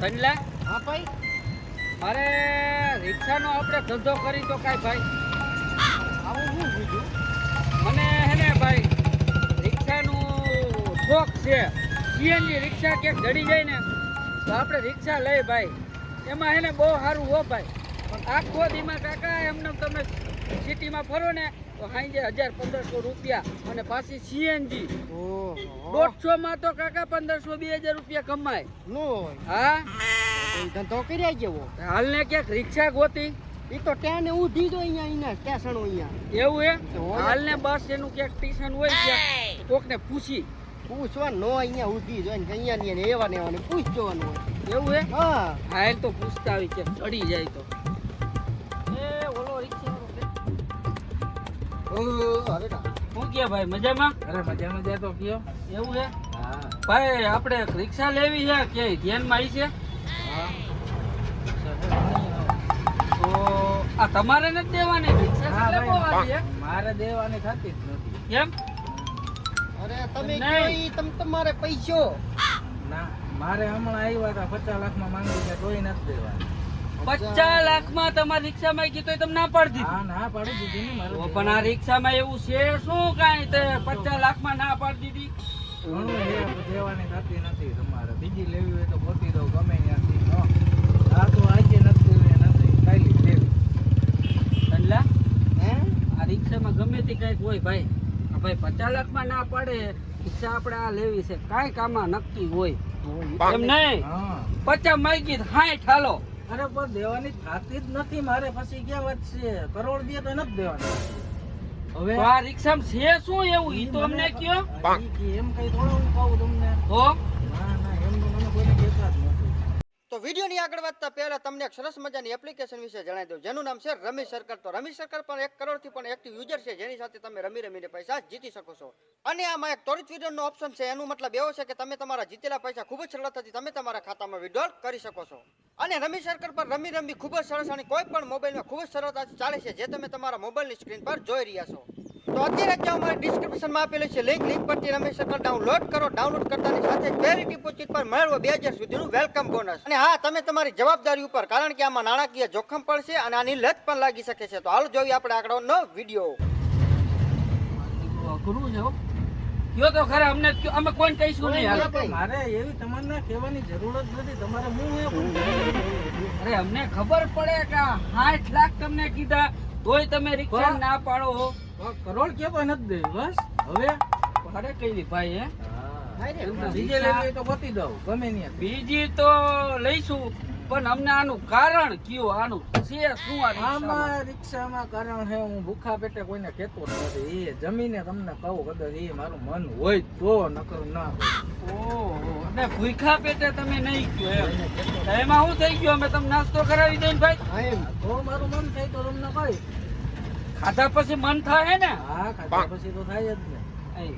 સંજલા હા ભાઈ. મારે રિક્ષાનો આપણે ધંધો કરી તો કાંઈ ભાઈ? આવું શું બીજું મને હે ને ભાઈ રિક્ષાનું શોખ છે. સીએનજી રિક્ષા ક્યાંક જડી જાય ને તો આપણે રિક્ષા લઈ ભાઈ. એમાં હે ને બહુ સારું હો ભાઈ. પણ આખો દીમાં કાકા એમને તમે સિટીમાં ફરો ને તો સાંજે હજાર પંદરસો રૂપિયા અને પાછી સીએનજી ઓહો. દોઢસો માં તો કાકા પંદરસો બે હજાર રૂપિયા કમાય. નો હા? ધંધો કર્યા જેવો. હાલને ક્યાંક રિક્ષા ગોતી. એ તો ત્યાં ઊભી જો અહીંયા અહીંયા સ્ટેશન અહીંયા. એવું હે? હાલ ને. હાલને બસ એનું ક્યાંક સ્ટેશન હોય ક્યાંક કોકને પૂછી. પૂછવા નો અહીંયા ઉધી જો અહીંયા ને એવા ને એવા ને પૂછ જોવાનું હોય. એવું હે? હા. હાલ તો પૂછતા આવી કે ચડી જાય તો. એ ઓલો રિક્ષા ઓ, અરે ના. શું કે ભાઈ મજામાં? અરે મજા મજા તો કયો. એવું છે? ભાઈ આપણે રિક્ષા લેવી છે કે ધ્યાનમાં આવી છે? તો આ તમારે નથી દેવાની? રિક્ષા મારે દેવાની થતી જ નથી. કેમ? અરે તમે. તમ તમારે પૈસો. ના મારે હમણાં આવ્યા હતા પચાસ લાખમાં માંગી છે તોય નથી દેવાની. પચાસ લાખમાં તમારી રિક્ષામાં કીધું તો તમે ના પાડી દીધી. ના પાડી દીધી ને પણ આ રિક્ષામાં એવું છે શું કાંઈ? તે પચાસ લાખમાં ના પાડી દીધી. દેવાની થતી નથી તમારે. બીજી લેવી હોય તો ગોતી દઉં ગમે ત્યાંથી આ તો આજે નથી નથી. કાલી લેવી. હે? આ રિક્ષામાં ગમે તે કંઈક હોય ભાઈ. ભાઈ પચાસ લાખમાં ના પડે. રિક્ષા આપણે આ લેવી છે. કાંઈ કામમાં નક્કી હોય. એમ નહીં? હા. પચાસ માગી હાઠ હાલો અરે પણ દેવાની થાતી જ નથી મારે. પછી ક્યાં વાત છે કરોડ દે તો નથી દેવાની. હવે આ રિક્ષામાં છે શું એવું? ઈ તો અમને કયો? એમ કઈ થોડું હું કહું તમને. તો ના ના એમ તો મને કોઈને કહેતા જ નથી. તો વિડીયોની આગળ વધતા પહેલાં તમને એક સરસ મજાની એપ્લિકેશન વિશે જણાવી દઉં. જેનું નામ છે રમી સરકાર. તો રમી સરકાર પણ એક કરોડથી પણ એક્ટિવ યુઝર છે. જેની સાથે તમે રમી રમીને પૈસા જીતી શકો છો. અને આમાં એક ત્વરિત વિડ્રોનો ઓપ્શન છે. એનું મતલબ એવો છે કે તમે તમારા જીતેલા પૈસા ખૂબ જ સરળતાથી તમે તમારા ખાતામાં વિડ્રોલ કરી શકો છો. અને રમી સરકાર પર રમી રમી ખૂબ જ સરસ અને કોઈ પણ મોબાઈલમાં ખૂબ જ સરળતાથી ચાલે છે. જે તમે તમારા મોબાઈલની સ્ક્રીન પર જોઈ રહ્યા છો. તો અત્યારે જ અમારી ડિસ્ક્રિપ્શનમાં આપેલી છે લિંક લિંક પરથી તમે સકલ ડાઉનલોડ કરો. ડાઉનલોડ કરતાની સાથે પહેલી ડિપોઝિટ પર મેળવો બે હજાર સુધીનું વેલકમ બોનસ અને હા તમે તમારી જવાબદારી ઉપર કારણ કે આમાં નાણાકીય જોખમ પડશે અને આની લત પણ લાગી શકે છે. તો હાલ જોઈએ આપણે આગળનો વીડિયો. અઘરું છે હો. કયો તો ખરા અમને અમે કોઈને કહીશું નહીં. મારે એવી તમને કહેવાની જરૂર જ નથી. તમારે હું અરે અમને ખબર પડે કે આ સાઠ લાખ તમને કીધા તોય તમે રિક્ષા ના પાડો હો કે કરોડ કેતો નથી દે બસ. હવે ભાડે કઈ ભાઈ હે? બીજે લેવી તો બતી દઉં ગમે નહીં બીજી તો લઈશું પણ અમને આનું કારણ કયું? આનું છે શું? આમાં રિક્ષામાં? કારણ છે હું ભૂખા પેટે કોઈને કહેતો નથી એ જમીને તમને કહું કદાચ એ મારું મન હોય તો નકર ના હોય. ઓહો અને ભૂખા પેટે તમે નહીં કહો એમ. શું થઈ ગયું? અમે તમને નાસ્તો કરાવી દઈએ ભાઈ. તો મારું મન થાય તો તમને કહી. ખાધા પછી મન થાય ને? હા ખાધા પછી તો થાય જ ને.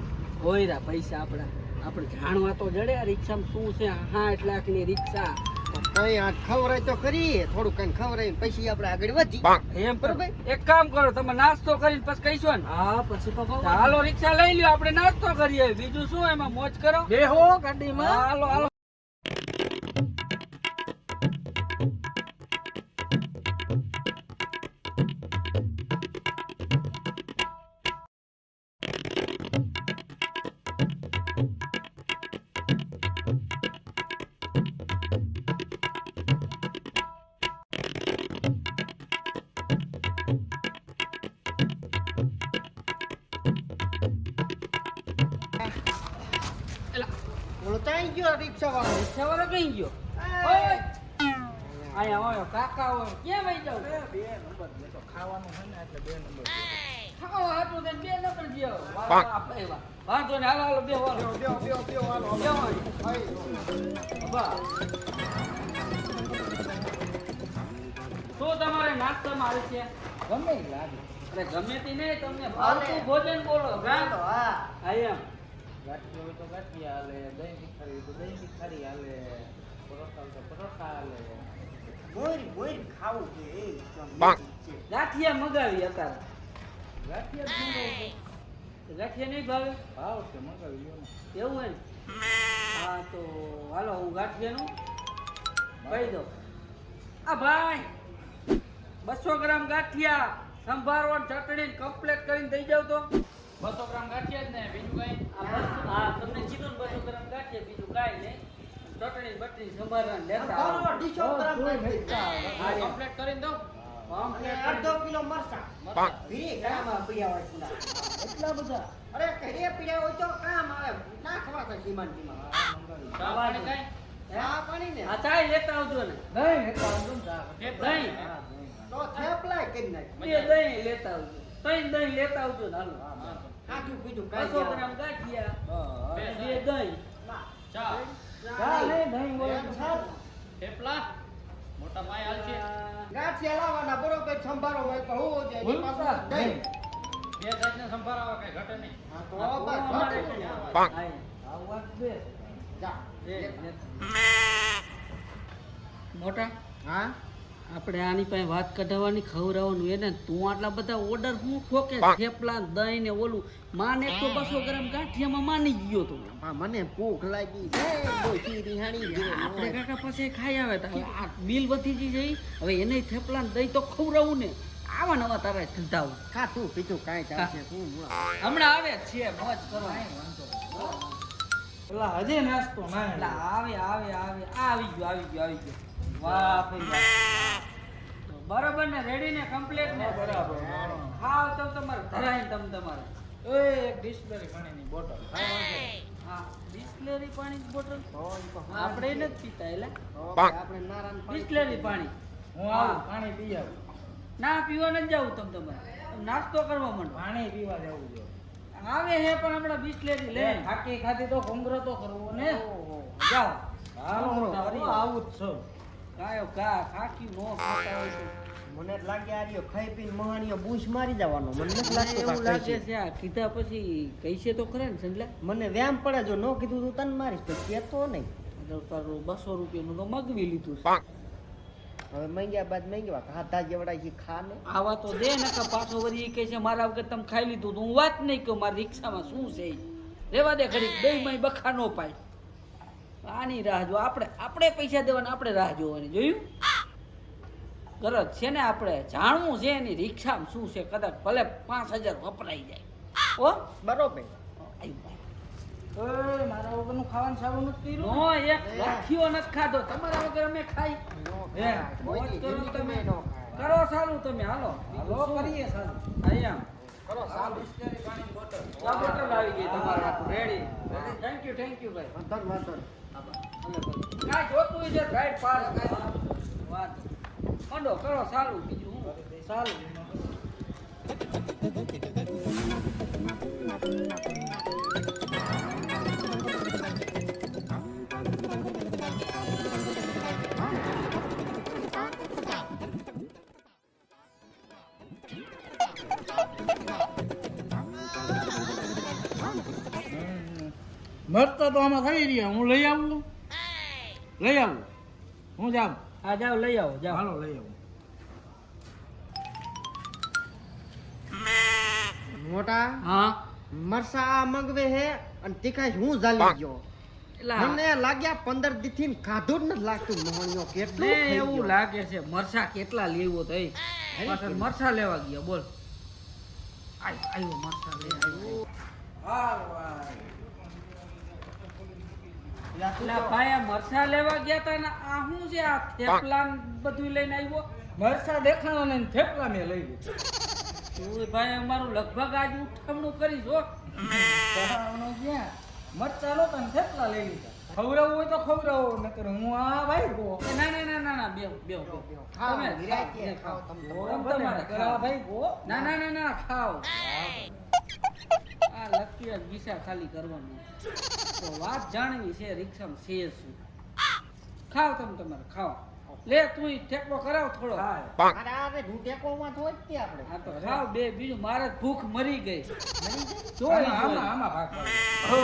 ગોયરા પૈસા આપણા. આપણે જાણવા તો જડે આ રિક્ષામાં શું છે? સાઠ લાખની રિક્ષા. કઈ આ ખવરાય તો કરી થોડું કઈ ખવરાય પછી આપણે આગળ વધી. એમ બરોબર. એક કામ કરો તમે નાસ્તો કરીને પછી કહીશો ને. હા પછી તો હાલો રિક્ષા લઈ લ્યો. આપણે નાસ્તો કરીએ. બીજું શું? એમાં મોજ કરો. બેહો ગાડીમાં. હાલો હાલો. ગયો રિક્ષા વાળો કઈ ગયો? અહીંયા હોય કાકા હોય ક્યાં વહી જાવ? બે નંબર મેં તો ખાવાનું છે ને એટલે બે નંબર ખાઓ હાટું થઈને બે નંબર ગયો. વાહ, વાહ, વાહ. વાંધો ને હાલો હાલો બે વાળો બેહો, બેહો, બેહો, હાલો, બે વાળો. હાઈ. વાહ. તમારે નાસ્તામાં આવે છે? ગમે લાગે. એટલે ગમે તે નહીં તમને ભાવતું ભોજન બોલો હા. હા એમ. ગાંઠિયા હોય તો ગાંઠિયા હાલે દહીં તીખારી હોય તો દહીં તીખારી હાલે પરોઠા હોય તો પરોઠા હાલે. બોરી બોરી ખાવું છે. ગાંઠિયા મગાવી અત્યારે. ગાંઠિયા ગાંઠિયા નહીં ભાવે? ભાવ છે મંગાવી લ્યો એવું હોય હા તો હાલો હું ગાંઠિયાનું કહી દો આ ભાઈ બસો ગ્રામ ગાંઠિયા સંભારો ચટણી કમ્પ્લેટ કરીને દઈ જાવ તો. બસો ગ્રામ ગાંઠિયા જ ને બીજું કઈ? હા તમને કીધું ને બસો ગ્રામ ગાંઠિયા બીજું કાંઈ નહીં. ચટણી બટણી સંભાળવાનું લેતા. ડીશો ગ્રામ હા, કમ્પ્લીટ કરીને દઉં અડધો કિલો મરચાં. વીસ ગ્રામ પીયા હોય પૂરા. એટલા બધા. અરે ઘરે પીયા હોય તો કામ આવે. નાખવા તો. ચા પાણી કઈ? પાણી ને. આ ચાય લેતા આવજો ને. દહીં લેતા આવજો ને દહીં? તો થેપલાય કરી નાખ. દહીં લેતા આવજો. ત્રણ દહીં લેતા આવજો હાલો. ખાધું પીધું કાઈ ગ્રામ ગાંઠિયા હા, બે દહીં. ચા. ચા લે, દહીં બોલ થેપલા. મોટા પાય હાલ છે ગાંઠિયા લાવવાના બરોબર સંભારો હોય તો હોવો જોઈએ. પાછળ દહીં. બે જાતને સંભારાવા કઈ ઘટે નહીં. હા, તો બસ, ઘટે. નહીં. હા, આ બે. જા. મોટા. હા? આપણે આની પાસે વાત કઢાવવાની ખવડાવવાનું એને તું આટલા બધા ઓર્ડર હું ખોકે થેપલા દહીં ને ઓલું. માને એક તો બસો ગ્રામ ગાંઠિયામાં માની ગયો તો. મને ભૂખ લાગી આપણે કાકા પાસે ખાઈ આવે તો આ બિલ વધી ગઈ જઈ હવે એને થેપલા દહીં તો ખવડાવું ને. આવા નવા તારા ધંધા ખાતું પીધું કાંઈ ચાલશે શું હમણાં આવે છે મોજ કરો. પેલા હજી નાસ્તો ના આવે આવે આવે. આવી ગયો આવી ગયો આવી ગયો. બરાબર ને રેડી ને કમ્પ્લીટ ને? બરાબર. ખાવ તો તમારે ધરાય તમ તમારે. એ એક ડિસ્પેરી પાણીની બોટલ હા બિસ્લેરી પાણી બોટલ તો ઈ તો હા. આપણે નથી પીતા એટલે. આપણે નારાયણ પાણી પાણી. હું આવું પાણી પી આવું. ના પીવા નથી જવું તમ તમારે. નાસ્તો કરવા માંડો. પાણી પીવા જવું જોઈએ આવે હે પણ હમણાં બિસ્લેરી લે. થાકી ખાધી તો ઘૂંઘરો તો કરવો. ને. જાઓ. આવું જ છું. કાયો કા ખાકી નો ખાતા હોય મને જ લાગે આ રહ્યો ખાઈ પીને મહાણીઓ બૂસ મારી જવાનો. મને નથી લાગતું એવું લાગે છે આ. કીધા પછી કહીશે તો ખરે ને સંજલા મને વ્યામ પડે જો ન કીધું તું તને મારીશ તો કેતો નહીં. તારું બસો રૂપિયાનું તો મગવી લીધું છે. હવે મંગ્યા બાદ મંગ્યા ખાધા જેવડા છે ખા ને આવા તો દે ને કે પાછો વળી કહે છે મારા વગર તમે ખાઈ લીધું તો હું વાત નહીં કહું મારી રિક્ષામાં શું છે. રેવા દે ખરી દહીં મય બખા નો પાય. આની રાહ જો. આપણે આપણે પૈસા દેવાના આપણે રાહ જોવાની. જોયું? ગરજ છે ને આપણે? જાણવું છે એની રિક્ષામાં શું છે? કદાચ ભલે પાંચ હજાર વપરાઈ જાય. ઓ બરોબર. આવ્યું. મારા વગરનું ખાવાનું સારું નથી નો એક લાઠીઓ નથી ખાધો. તમારા વગર અમે ખાઈ. કરો તમે. મેં ન ખાય. કરો સારું તમે હાલો. હાલો કરીએ સારું. અહીંયા. કરો સારું. બિસ્લેરી પાણીની બોટલ. બોટલ આવી ગઈ તમારે ready thank you thank you ભાઈ. ને. કાંઈ જોતું હોય છે રાઈટ પાર વાત મંડો કરો સારું બીજું હું સારું મરતા તો આમાં થઈ રહ્યા હું લઈ આવું લઈ આવું. હું જાઉં. હા જાઓ લઈ આવો જાઓ. હાલો લઈ આવું. મોટા હા. મરસા મંગવે હે અને તીખાઈ હું જાલી ગયો. એટલે મને લાગ્યા પંદર દીથી ખાધું જ નથી લાગતું. મોહણીઓ કેટલું એવું લાગે છે મરસા કેટલા લેવો થઈ પાછળ મરસા લેવા ગયા બોલ. આય આવ્યો મરસા લે આવ્યો ભાઈ મરસા લેવા ગયા તા ને આ શું છે? આ થેપલા બધું લઈને આવ્યો. મરસા દેખાણા ને થેપલા મેં લઈ લીધું. ભાઈ અમારું લગભગ આજ ઉઠમણું કરીશ હો ક્યાં મરચા લો ને થેપલા લઈ લીધા. ખવડાવવું હોય તો ખવડાવો નકર હું આ ભાઈ ગો ના ના ના ના ના બેવ બેવ તમે ખાઓ, તમારે. ભાઈ ગો ના ના ના ના ખાઓ. આ લકી જ ગીસા ખાલી કરવાનું તો વાત જાણવી છે રિક્ષામાં છે શું? ખાવ તમે તમારે ખાવ. લે તું ટેકો કરાવ થોડો. અરે અરે હું ટેકોમાં તો જ આપણે. હા તો ખાવ બે બીજું મારે ભૂખ મરી ગઈ. આમાં આમાં આમાં ભાગ. હો,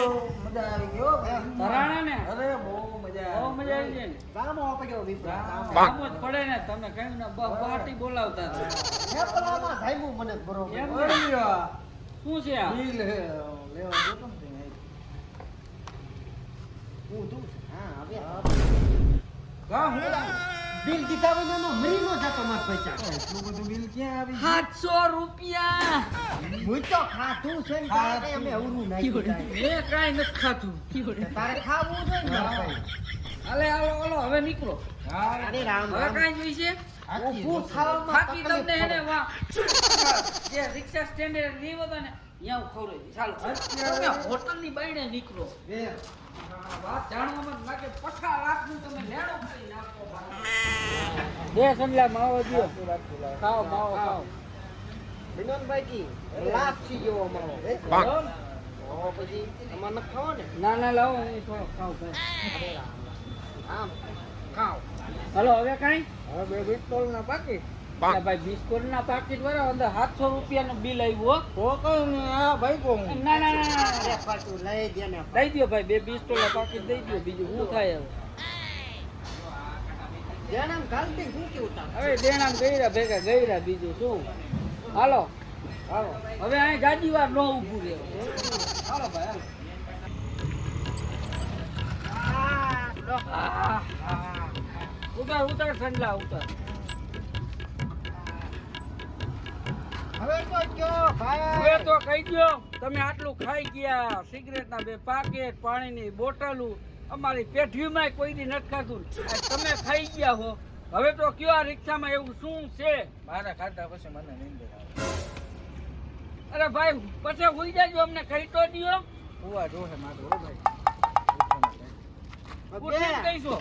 મજા આવી ગયો તરાણા ને? અરે બહુ મજા બહુ મજા આવી ગઈ. ને ગામો પડ્યો વિપ્રા ગામો. કામ જ પડે ને તમે કહ્યું ને બહુ પાર્ટી બોલાવતા હતા. થેપલામાં ધાયમું મને બરોબર. શું છે આ? બિલ લેવા લેવા તો ને હું ઊંધું હા હવે હા હું બિલ દીધા નો મરી નો જાતો માર પૈસા. એટલું બધું બિલ ક્યાં આવી ગયું? સાતસો રૂપિયા. હું તો ખાધું છે ને તારે અમે અવરું નાખ્યું. મેં કાંઈ નથી ખાતું તારે ખાવું છે ને અલે આલો હાલો હવે નીકળો. હા. અરે રામ હવે કાઈ કાંઈ જોઈશે? ઊભું ખાવામાં બાકી તમને પડે. એને વા જે રિક્ષા સ્ટેન્ડે લીવ હતા ને ત્યાં ખવડાવી ચાલો તમે હોટલની બાયણે નીકળો. વાત જાણવામાં જ લાગે. પઠા લાખનું તમે લેણું કરી નાખો બે સંડલા માવો દ્યો ખાઓ માવો ખાઓ. વિનોદભાઈજી, લાપસી જેવો માવો. બરાબર? પછી અમારે નથી ખાવો ને? ના ના લાવો હું થોડો. ખાવ ભાઈ. આમ ખાઓ. હાલો હવે કાંઈ? હવે બે ના પાકી ભાઈ બિસ્કુટ ના પાકીટ વાળા અંદર સાતસો રૂપિયાનું બિલ આવ્યું હો. તો કઈ નહીં ભાઈ કહું. ના ના ના, ના અરે પણ તું લઈ દે ને. દઈ દ્યો ભાઈ બે બિસ્ટોલા પાકીટ દઈ દ્યો બીજું શું થાય હવે? હવે દેણામ ભેગા બીજું હાલો. હાલો. હવે અહીં ગાડી વાર નો ઊભું રહે. હાલો ભાઈ હાલો. ઉતાર ઉતર ઠંડા ઉતર. હવે તો કયો ભાઈ. હવે તો કહી ગયો તમે આટલું ખાઈ ગયા સિગરેટના બે પાકેટ પાણીની બોટલું અમારી પેઢીમાં કોઈ દી નથી ખાધું. તમે ખાઈ ગયા હો. હવે તો કયો આ રિક્ષામાં એવું શું છે? મારા ખાતા પછી મને નીંદર આવે. અરે ભાઈ પછી ભૂલી જાજો અમને કહી તો દિયો. કુવા જોહે મારો ભાઈ. ઉઠીને કહીશો.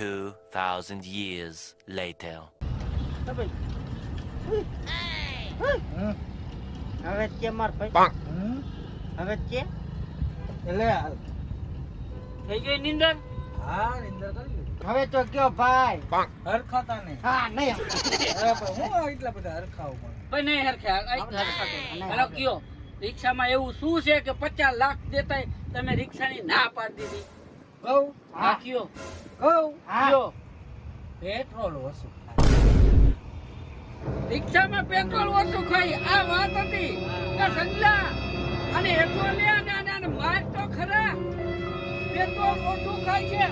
Two thousand years later. હમ હવે કે માર ભાઈ હમ હવે કે એટલે હાલ થઈ ગઈ નિંદર હા નીંદર કરી લીધી. હવે તો કયો ભાઈ હરખાતા નહીં હા નહીં અરે પણ હું એટલા બધા હરખાવ પણ ભાઈ નહીં હરખે હેલો કયો રિક્ષામાં એવું શું છે કે પચાસ લાખ દેતા તમે રિક્ષાની ના પાડી દીધી કહું? નાખ્યો કયો કહું? પેટ્રોલ ઓછું રિક્ષામાં પેટ્રોલ ઓછું ખાઈ આ વાત હતી. કે સંજલા અને હેઠો લે અને આને માર તો ખરા. પેટ્રોલ ઓછું ખાય છે.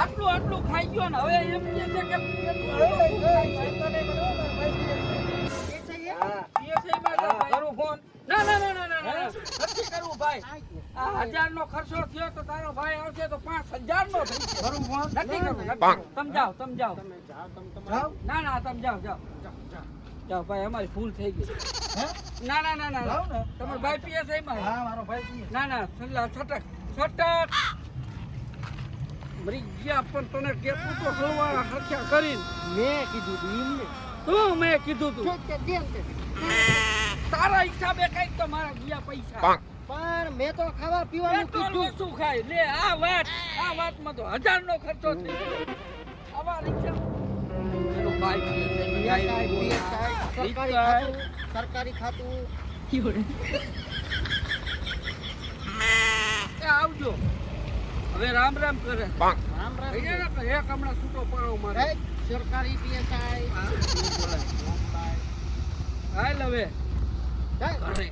આટલું આટલું ખાઈ ગયો ને હવે એમ કે છે કે પેટ્રોલ ઓછું ખાય છે. ના ના ના ના ના નથી કરવું ભાઈ. આ હજાર નો ખર્ચો થયો તો તારો ભાઈ આવશે તો પાંચ હજાર નો નથી કરવું. તમે જાઓ તમે જાઓ. ના ના સમજાવ જાઓ જાઓ. જાઓ ભાઈ અમારી ભૂલ થઈ ગઈ. ના ના ના ના તમારો ભાઈ પીએ છે એમાં? હા મારો ભાઈ. ના ના છેલ્લા છટક છટક. મરી ગયા પણ તને કેટલું તો હળવા હત્યા કરીને. મેં કીધું તું એમને. તું મેં કીધું તે. તારા હિસાબે કંઈક તો મારા ગયા પૈસા. પણ મેં તો ખાવા પીવાનું કીધું. શું ખાય. લે આ વાત આ વાતમાં તો હજાર નો ખર્ચો થઈ ગયો. આવા રિક્ષા. સરકારી ખાતું આવજો. હવે રામ રામ કરે. રામ રામ. એક હમણાં છૂટો પડો મારે. સરકારી પીએસઆઈ હાલ હવે. જાય ઘરે